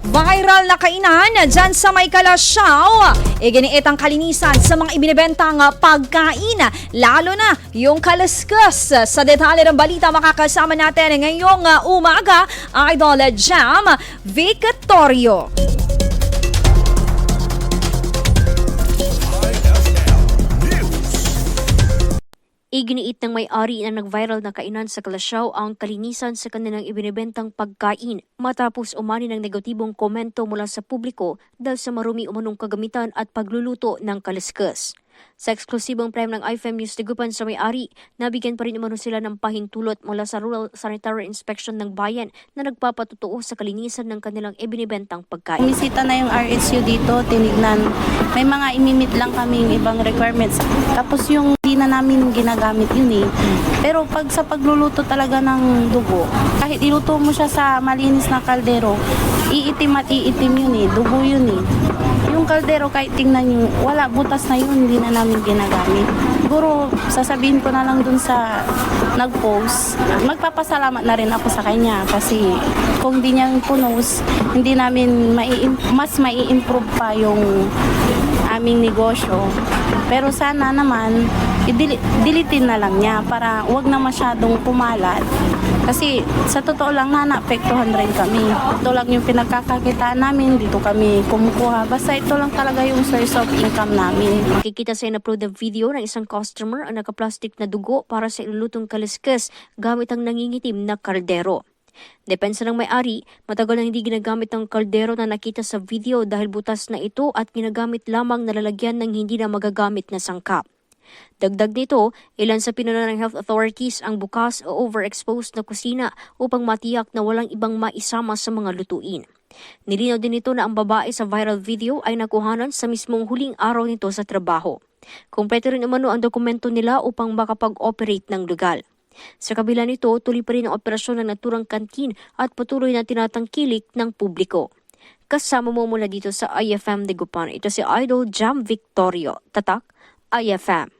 Viral na kainan dyan sa may kalasyaw. Iginiit ang kalinisan sa mga ibinibentang pagkain, lalo na yung kalaskas. Sa detalye ng balita makakasama natin ngayong umaga, Idol Jam Victorio. Iginiit ng may-ari na nag-viral na kainan sa Kalasyaw ang kalinisan sa kanilang ibinibentang pagkain matapos umani ng negatibong komento mula sa publiko dahil sa marumi umanong kagamitan at pagluluto ng kaliskas. Sa eksklusibong prime ng IFM News Tigupan sa may-ari, nabigyan pa rin umano sila ng pahintulot mula sa Rural Sanitary Inspection ng bayan na nagpapatutuo sa kalinisan ng kanilang ibinibentang pagkain. Bumisita na yung RSU dito, tinignan. May mga imimit lang kaming ibang requirements. Tapos yung hindi na namin ginagamit yun eh. Pero pag sa pagluluto talaga ng dugo, kahit iluto mo siya sa malinis na kaldero, iitim at iitim yun eh. Dugo yun eh. Kaldero, kahit tingnan nyo, wala, butas na yun, hindi na namin ginagamit. Siguro, sasabihin ko na lang dun sa nag-post, magpapasalamat na rin ako sa kanya kasi kung di niya punos, hindi namin mai mas mai-improve pa yung aming negosyo. Pero sana naman, i-deletein na lang niya para wag na masyadong pumalat. Kasi sa totoo lang na naapektuhan rin kami. Ito lang yung pinagkakakitaan namin, dito kami kumukuha. Basta ito lang talaga yung source of income namin. Makikita sa in-upload na video ng isang customer ang nakaplastic na dugo para sa ilulutong kaliskas gamit ang nangingitim na kaldero. Depensa ng may-ari, matagal na hindi ginagamit ang kaldero na nakita sa video dahil butas na ito at ginagamit lamang na lalagyan ng hindi na magagamit na sangkap. Dagdag nito, ilan sa pinuna ng health authorities ang bukas o overexposed na kusina upang matiyak na walang ibang maisama sa mga lutuin. Nilinaw din ito na ang babae sa viral video ay nakuhanan sa mismong huling araw nito sa trabaho. Kumpleto rin umano ang dokumento nila upang makapag-operate ng legal. Sa kabila nito, tuloy pa rin ang operasyon ng naturang kantin at patuloy na tinatangkilik ng publiko. Kasama mo mula dito sa IFM de Gupan. Ito si Idol Jam Victorio. Tatak, IFM.